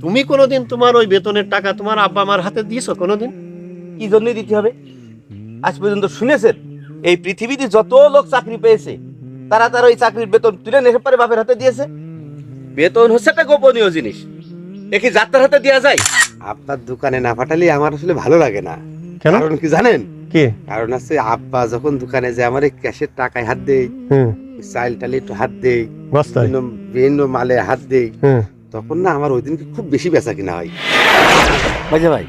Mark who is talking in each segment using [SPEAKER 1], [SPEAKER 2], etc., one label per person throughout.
[SPEAKER 1] তুমি কোনোদিন তোমার ওই বেতনের টাকা তোমার আব্বা আমার হাতে দিয়েছ কোনোদিন?
[SPEAKER 2] কি জন্য দিতে হবে? আজ পর্যন্ত শুনেছেন এই পৃথিবীতে যত লোক চাকরি পেয়েছে তারা তার ওই চাকরির বেতন তুলে নেশে পারে বাপের হাতে দিয়েছে। বেতন হচ্ছে একটা গোপনীয় জিনিস। একে যাত্রার হাতে দেওয়া যায়?
[SPEAKER 3] আপনার দোকানে না পাঠালে আমার আসলে ভালো লাগে না।
[SPEAKER 1] কেন?
[SPEAKER 3] কারণ কি জানেন?
[SPEAKER 1] কে?
[SPEAKER 3] কারণ আছে আব্বা যখন দোকানে যে আমার এই ক্যাশের টাকায় হাত
[SPEAKER 1] হুম।
[SPEAKER 3] চাইল টালে একটু হাত
[SPEAKER 1] বস্তায়।
[SPEAKER 3] বিভিন্ন মালে হাত
[SPEAKER 1] হুম।
[SPEAKER 3] তখন না আমার ওই দিনকে খুব বেশি বেচা কিনা হয়।
[SPEAKER 2] সাজা ভাই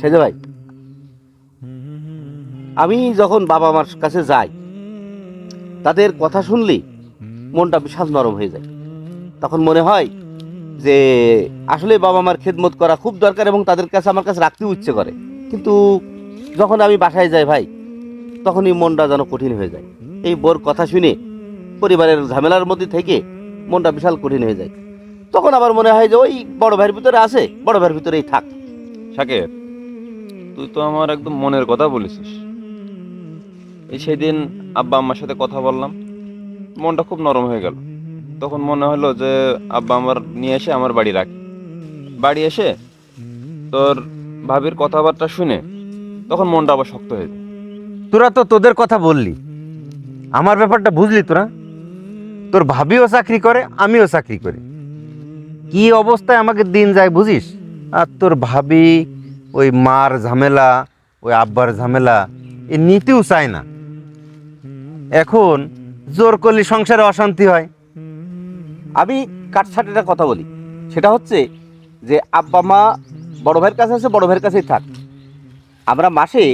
[SPEAKER 2] সাজা ভাই, আমি যখন বাবা মার কাছে যাই, তাদের কথা শুনলে মনটা বিশাল নরম হয়ে যায়। তখন মনে হয় যে আসলে বাবা মার খেদমত করা খুব দরকার এবং তাদের কাছে আমার কাছে রাখতে ইচ্ছে করে। কিন্তু যখন আমি বাসায় যাই ভাই, তখনই মনটা যেন কঠিন হয়ে যায়। এই বোর কথা শুনে পরিবারের ঝামেলার মধ্যে থেকে মনটা বিশাল কঠিন হয়ে যায়। তখন আবার মনে হয় যে ওই বড় ভাইয়ের ভিতরে আছে বড় ভাইয়ের ভিতরেই থাক।
[SPEAKER 4] শাকের তুই তো আমার একদম মনের কথা বলেছিস। এই সেদিন আব্বা আম্মার সাথে কথা বললাম মনটা খুব নরম হয়ে গেল। তখন মনে হলো যে আব্বা আমার নিয়ে এসে আমার বাড়ি রাখি। বাড়ি এসে তোর ভাবির কথাবার্তা শুনে তখন মনটা আবার শক্ত হয়ে যায়।
[SPEAKER 5] তোরা তো তোদের কথা বললি। আমার ব্যাপারটা বুঝলি তোরা? তোর ভাবিও চাকরি করে আমিও চাকরি করি। কি অবস্থায় আমাকে দিন যায় বুঝিস? আর তোর ভাবি ওই মার ঝামেলা ওই আব্বার ঝামেলা এ নিতেও চায় না। এখন জোর করলে সংসারে অশান্তি হয়।
[SPEAKER 2] আমি কাটছাটের কথা বলি। সেটা হচ্ছে যে আব্বা মা বড় ভাইয়ের কাছে আছে বড় ভাইয়ের কাছেই থাক। আমরা মাসে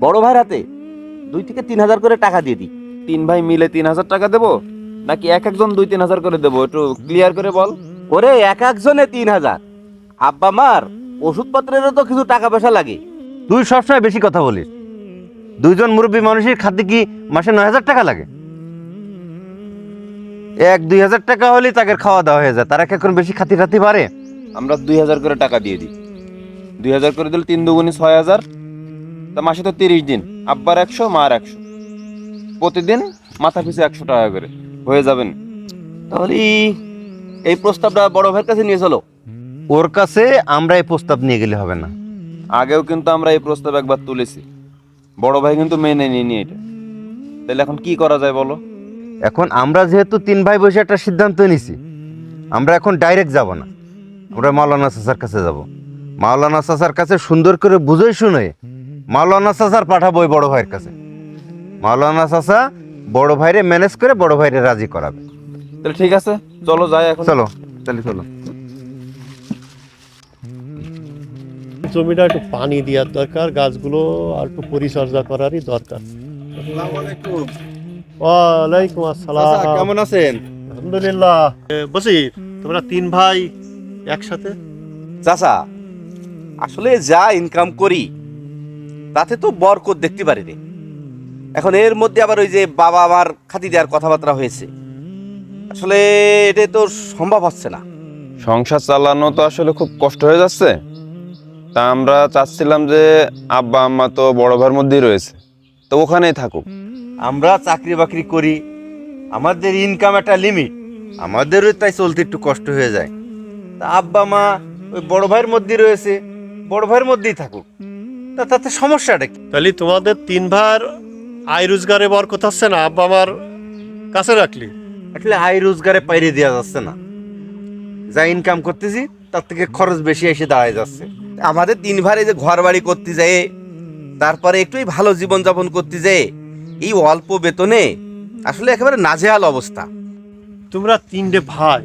[SPEAKER 2] বড় ভাইয়ের হাতে দুই থেকে তিন হাজার করে টাকা দিয়ে দিই।
[SPEAKER 4] তিন ভাই মিলে তিন হাজার টাকা দেবো? নাকি এক একজন দুই তিন হাজার করে দেবো? একটু ক্লিয়ার করে বল।
[SPEAKER 2] ওরে এক একজনে তিন হাজার। আব্বা মার ওষুধপত্রেরও তো কিছু টাকা পয়সা লাগে।
[SPEAKER 5] তুই সবসময় বেশি কথা বলিস। দুইজন মুরব্বী মানুষের খাদ্যে কি মাসে নয় হাজার টাকা লাগে? এক দুই হাজার টাকা হলেই তাকে খাওয়া দাওয়া হয়ে যায়। তারা কি এখন বেশি খাতি খাতি পারে?
[SPEAKER 4] আমরা দুই হাজার করে টাকা দিয়ে দিই। দুই হাজার করে দিলে তিন দুগুনি ছয় হাজার। তা মাসে তো তিরিশ দিন। আব্বার একশো মার একশো। প্রতিদিন মাথা পিছু একশো টাকা করে। হয়ে যাবেন
[SPEAKER 2] তাহলে এই প্রস্তাবটা বড় ভাইয়ের কাছে নিয়ে চলো।
[SPEAKER 5] ওর কাছে আমরা এই প্রস্তাব নিয়ে গেলে হবে না।
[SPEAKER 4] আগেও কিন্তু আমরা এই প্রস্তাব একবার তুলেছি। বড় ভাই কিন্তু মেনে নিয়ে এটা। তাহলে এখন কি করা যায় বলো?
[SPEAKER 5] এখন আমরা যেহেতু তিন ভাই বসে একটা সিদ্ধান্ত নিছি আমরা এখন ডাইরেক্ট যাব না। আমরা মাওলানা চাচার কাছে যাব। মাওলানা চাচার কাছে সুন্দর করে বুঝে শুনে মাওলানা চাচার পাঠাবো ওই বড় ভাইয়ের কাছে। মাওলানা চাচা বড় ভাইরে ম্যানেজ করে বড় ভাইরে রাজি করাবে।
[SPEAKER 4] তাহলে ঠিক আছে চলো যাই এখন।
[SPEAKER 5] চলো তাহলে চলো।
[SPEAKER 1] জমিটা একটু পানি দেওয়ার দরকার গাছগুলো আর একটু পরিচর্যা করারই দরকার। ওয়ালাইকুম আসসালাম।
[SPEAKER 3] কেমন আছেন?
[SPEAKER 1] আলহামদুলিল্লাহ। বসি তোমরা তিন ভাই একসাথে?
[SPEAKER 2] চাচা আসলে যা ইনকাম করি তাতে তো বরকত দেখতে পারি রে এখন এর মধ্যে আবার ওই যে বাবা আমার খাতি দেওয়ার কথাবার্তা হয়েছে। আসলে এটা তো সম্ভব হচ্ছে না।
[SPEAKER 4] সংসার চালানো তো আসলে খুব কষ্ট হয়ে যাচ্ছে। তা আমরা চাচ্ছিলাম যে আব্বা আম্মা তো বড় ভাইয়ের মধ্যেই রয়েছে। তো ওখানেই থাকুক।
[SPEAKER 5] আমরা চাকরি বাকরি করি আমাদের ইনকাম একটা লিমিট আমাদেরও তাই চলতে একটু কষ্ট হয়ে যায়। তা আব্বা মা ওই বড় ভাইয়ের মধ্যেই রয়েছে বড় ভাইয়ের মধ্যেই থাকুক। তা তাতে সমস্যাটা কি?
[SPEAKER 1] তাহলে তোমাদের তিন ভাইয়ের আয় রোজগারে বরকত হচ্ছে না? আব্বা আমার কাছে রাখলি?
[SPEAKER 5] আসলে আয় রোজগারে পাইরে দেওয়া যাচ্ছে না। যা ইনকাম করতেছি, তার থেকে খরচ বেশি এসে দাঁড়ায় যাচ্ছে।
[SPEAKER 2] আমাদের তিন ভাই যে ঘর বাড়ি করতে যায় তারপরে একটুই ভালো জীবনযাপন করতে যায় এই অল্প বেতনে আসলে একেবারে নাজেহাল অবস্থা।
[SPEAKER 1] তোমরা তিনটে ভাই,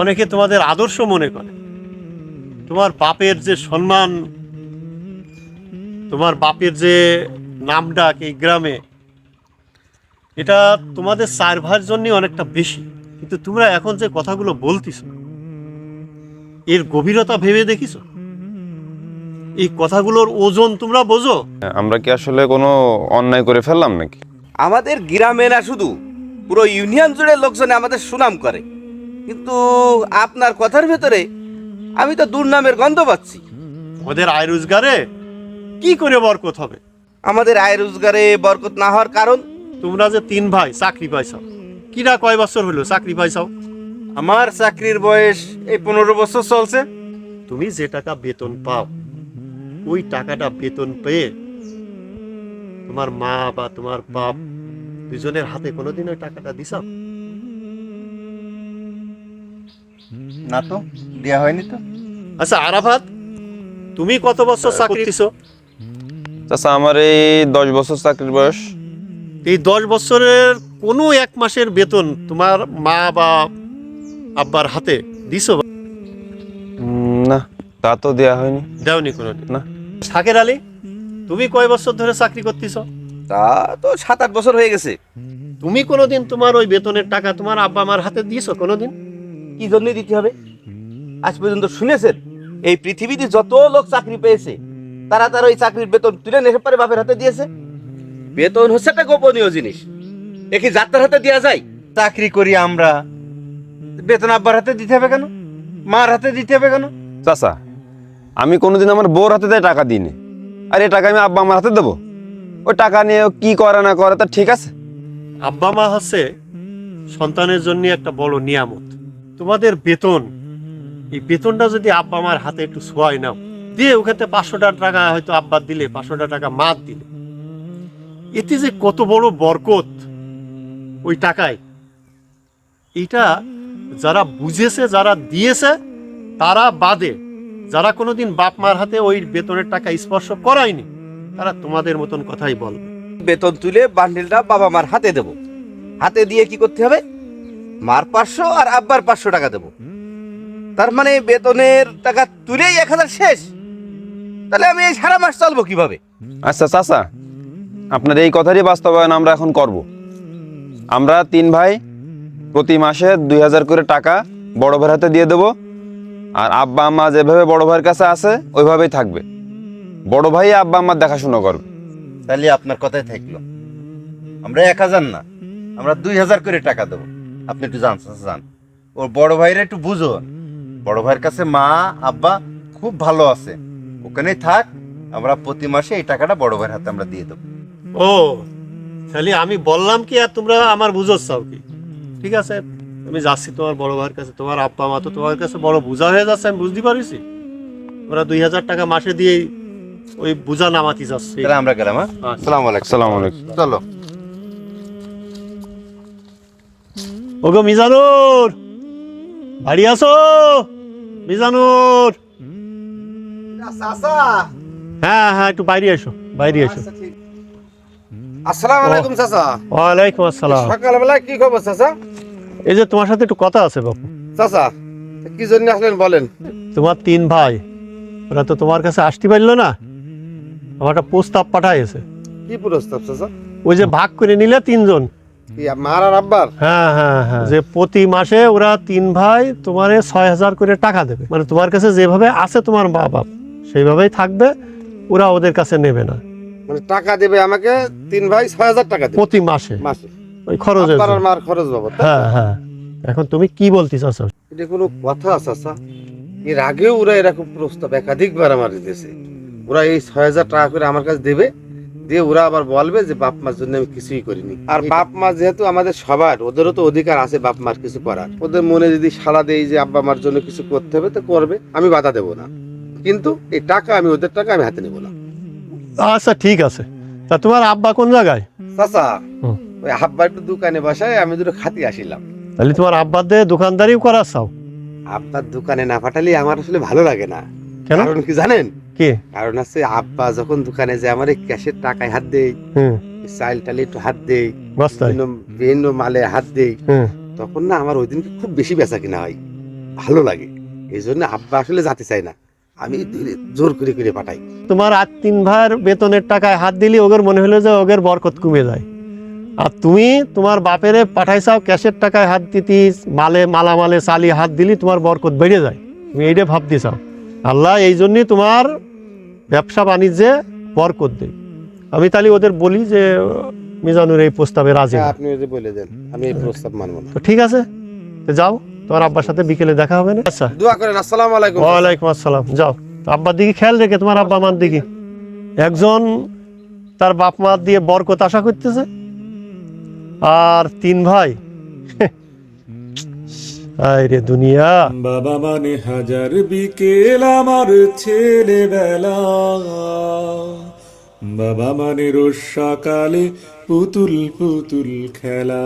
[SPEAKER 1] অনেকে তোমাদের আদর্শ মনে করে। তোমার বাপের যে সম্মান, তোমার বাপের যে নাম ডাক এই গ্রামে এটা তোমাদের সার্ভার জন্য অনেকটা বেশি কিন্তু তোমরা এখন যে কথাগুলো বলতিস এর গভীরতা ভেবে দেখিস এই কথাগুলোর ওজন তোমরা বোঝো?
[SPEAKER 4] আমরা কি আসলে কোনো অন্যায় করে ফেললাম নাকি?
[SPEAKER 2] আমাদের গ্রামে না শুধু পুরো ইউনিয়ন জুড়ে লোকজনে আমাদের সুনাম করে। কিন্তু আপনার কথার ভেতরে আমি তো দুর্নামের গন্ধ পাচ্ছি।
[SPEAKER 1] ওদের আয় রোজগারে কি করে বরকত হবে?
[SPEAKER 2] আমাদের আয় রোজগারে বরকত না হওয়ার কারণ
[SPEAKER 1] তোমরা যে তিন ভাই চাকরি পাইছাও কিরা কয় বছর হলো চাকরি পাইছাও
[SPEAKER 5] আমার চাকরির বয়স এই পনেরো বছর চলছে।
[SPEAKER 1] তুমি যে টাকা বেতন পাও ওই টাকাটা বেতন পেয়ে তোমার মা বা তোমার বাপ দুজনের হাতে কোনোদিন ওই টাকাটা দিছ?
[SPEAKER 5] না তো দেয়া হয়নি তো।
[SPEAKER 1] আচ্ছা আরাফাত তুমি কত বছর চাকরি দিছো?
[SPEAKER 4] চাচা আমার এই দশ বছর চাকরির বয়স।
[SPEAKER 1] এই দশ বছরের কোনো এক মাসের বেতন তোমার মা বা আব্বার হাতে দিছো
[SPEAKER 4] না তা তো দেয়া হয়নি।
[SPEAKER 1] দেওনি কোনোদিন?
[SPEAKER 4] না।
[SPEAKER 1] শাকের আলী তুমি কয় বছর ধরে চাকরি করতেছ?
[SPEAKER 2] তা তো সাত আট বছর হয়ে গেছে।
[SPEAKER 1] তুমি কোনোদিন তোমার ওই বেতনের টাকা তোমার আব্বা মার হাতে দিয়েছ কোনোদিন?
[SPEAKER 2] কি জন্য দিতে হবে? আজ পর্যন্ত শুনেছেন এই পৃথিবীতে যত লোক চাকরি পেয়েছে তারা তার ওই চাকরির বেতন তুলে নেশে পারে বাপের হাতে দিয়েছে। বেতন হচ্ছে একটা গোপনীয় জিনিস। এ কি যাত্রার হাতে দেওয়া যায়?
[SPEAKER 5] চাকরি করি আমরা। বেতন আব্বার হাতে দিতে হবে কেন? মার হাতে দিতে হবে কেন?
[SPEAKER 4] চাচা আমি কোনোদিন আমার বউর হাতে দেয় টাকা দিইনি। আর এই টাকা আমি আব্বা আমার হাতে দেবো। ওই টাকা নিয়ে ও কি করে না করে তা ঠিক আছে?
[SPEAKER 1] আব্বা মা হচ্ছে সন্তানের জন্য একটা বড় নিয়ামত। তোমাদের বেতন এই বেতনটা যদি আব্বা মার হাতে একটু ছোঁয়াই নাও দিয়ে ওখানে পাঁচশোটা টাকা হয়তো আব্বার দিলে পাঁচশোটা টাকা মার দিলে। এতে যে কত বড় বরকত ওই টাকায় এটা যারা বুঝেছে যারা দিয়েছে তারা বাদে। যারা কোনোদিন বাপ মার হাতে ওই বেতনের টাকা স্পর্শ করায়নি তারা তোমাদের মতন কথাই বলবে।
[SPEAKER 2] বেতন তুলে বান্ডিলটা বাবা মার হাতে দেব। হাতে দিয়ে কি করতে হবে? মার পাঁচশো আর আব্বার পাঁচশো টাকা দেব। তার মানে বেতনের টাকা তুলেই এক হাজার শেষ। তাহলে আমি এই সারা মাস চলবো কীভাবে?
[SPEAKER 4] আচ্ছা চাচা আপনার এই কথারই বাস্তবায়ন আমরা এখন করব। আমরা তিন ভাই প্রতি মাসে দুই হাজার করে টাকা বড় ভাইয়ের হাতে দিয়ে দেবো। আর আব্বা আম্মা যেভাবে বড় ভাইয়ের কাছে আছে, ওইভাবেই থাকবে। বড় ভাই আব্বা আম্মার দেখাশোনা করবে।
[SPEAKER 5] তাহলে আপনার কথাই থাকল। আমরা এক হাজার না, আমরা দুই হাজার করে টাকা দেবো। আপনি একটু জান জান ওর বড় ভাইরা একটু বুঝো বড় ভাইয়ের কাছে মা, আব্বা খুব ভালো আছে। ওখানেই থাক, আমরা প্রতি মাসে এই টাকাটা বড় ভাইয়ের হাতে আমরা দিয়ে দেবো।
[SPEAKER 1] ও তাহলে আমি বললাম কি আর তোমরা আমার বুঝোচ্ছাও কি? ঠিক আছে আমি যাচ্ছি তোমার বড় ভাইয়ের কাছে তোমার আব্বা মা তো তোমার কাছে বড় বোঝা হয়ে যাচ্ছে আমি বুঝতে পারিছি। ওরা দুই হাজার টাকা মাসে দিয়ে ওই বোঝা নামাতি যাচ্ছে।
[SPEAKER 5] তাহলে আমরা গেলাম হ্যাঁ?
[SPEAKER 1] আচ্ছা।
[SPEAKER 5] সালাম আলাইকুম।
[SPEAKER 4] আসসালামু আলাইকুম।
[SPEAKER 5] চলো।
[SPEAKER 1] ওগো মিজানুর বাড়ি আসো মিজানুর। হ্যাঁ হ্যাঁ একটু বাইরে এসো বাইরে এসো।
[SPEAKER 3] আসসালামু আলাইকুম চাচা।
[SPEAKER 1] আসসালাম।
[SPEAKER 3] সকালবেলা কি খবর চাচা?
[SPEAKER 1] এই যে তোমার সাথে একটু কথা আছে বাবু
[SPEAKER 3] চাচা কি জন্য আসলেন বলেন।
[SPEAKER 1] তোমার তিন ভাই ওরা তো তোমার কাছে আসতে পারল না। আমার একটা প্রস্তাব পাঠাইছে।
[SPEAKER 3] কি প্রস্তাব চাচা?
[SPEAKER 1] ওই যে ভাগ করে নিলে তিনজন।
[SPEAKER 3] কি আর আব্বার?
[SPEAKER 1] হ্যাঁ হ্যাঁ হ্যাঁ। যে প্রতি মাসে ওরা তিন ভাই তোমারে ছয় হাজার করে টাকা দেবে। মানে তোমার কাছে যেভাবে আছে তোমার মা বাপ সেইভাবেই থাকবে। ওরা ওদের কাছে নেবে না।
[SPEAKER 3] মানে টাকা দেবে আমাকে তিন ভাই ছয় হাজার টাকা দেবে।
[SPEAKER 1] প্রতি মাসে?
[SPEAKER 3] মাসে।
[SPEAKER 1] ওই
[SPEAKER 3] আর
[SPEAKER 1] জন্য।
[SPEAKER 3] মার খরচ
[SPEAKER 1] হ্যাঁ হ্যাঁ। এখন তুমি কি বলতে চাচ্ছ?
[SPEAKER 3] এটা কোনো কথা চাচা এর আগেও ওরা এরকম প্রস্তাব একাধিকবার আমার দিতেছে ওরা এই ছয় হাজার টাকা করে আমার কাছে দেবে দিয়ে ওরা আবার বলবে যে বাপ মার জন্য আমি কিছুই করিনি। আর বাপ মা যেহেতু আমাদের সবার ওদেরও তো অধিকার আছে বাপ মার কিছু করার। ওদের মনে যদি সাড়া দেয় যে আব্বা মার জন্য কিছু করতে হবে তো করবে আমি বাধা দেবো না। কিন্তু এই টাকা আমি ওদের টাকা আমি হাতে নেব না।
[SPEAKER 1] আচ্ছা ঠিক আছে। তা তোমার আব্বা কোন জায়গায়?
[SPEAKER 3] চাচা ওই আব্বা একটু দোকানে বসায় আমি দুটো খাতি আসিলাম।
[SPEAKER 1] তাহলে তোমার আব্বার দিয়ে দোকানদারিও করা চাও?
[SPEAKER 3] আব্বার দোকানে না পাঠালে আমার আসলে ভালো লাগে না।
[SPEAKER 1] কেন?
[SPEAKER 3] কারণ কি জানেন?
[SPEAKER 1] কি?
[SPEAKER 3] কারণ আছে আব্বা যখন দোকানে যায় আমার এই ক্যাশের টাকায় হাত দেই চাইল টালে একটু হাত দেই বিভিন্ন মালে হাত দেই তখন না আমার ওই দিনকে খুব বেশি বেচা কিনা হয় ভালো লাগে। এই জন্য আব্বা আসলে যেতে চাই না। আমি ধীরে জোর করে করে পাঠাই।
[SPEAKER 1] তোমার আর তিন ভাইয়ের বেতনের টাকায় হাত দিলি ওগের মনে হলো যে ওগের বরকত কমে যায়। আর তুমি তোমার বাপেরে পাঠাইছাও ক্যাশের টাকায় হাত দিতি মালে মালামালে চালি হাত দিলি তোমার বরকত বেড়ে যায়। তুমি এইটা ভাবতে চাও আল্লাহ এই জন্যই তোমার ব্যবসা বাণিজ্যে বরকত দেয়। আমি তাহলে ওদের বলি যে মিজানুর এই প্রস্তাবে রাজি
[SPEAKER 3] হ্যাঁ, আপনি বলে দেন। আমি এই প্রস্তাব মানবো
[SPEAKER 1] তো ঠিক আছে তো যাও। তোমার আব্বার সাথে বিকেলে দেখা হবে না? আচ্ছা।
[SPEAKER 3] দোয়া করেন আসসালামু আলাইকুম।
[SPEAKER 1] ওয়ালাইকুম আসসালাম। যাও। আব্বার দিকে খেয়াল রেখে তোমার আব্বা মার দিকে। একজন তার বাপ মার দিয়ে বরকত আশা করতেছে আর তিন ভাই। আয় রে দুনিয়া।
[SPEAKER 6] বাবা মানে হাজার বিকেল আমার ছেলেবেলা। বাবা মানে রোজ সকালে পুতুল পুতুল খেলা।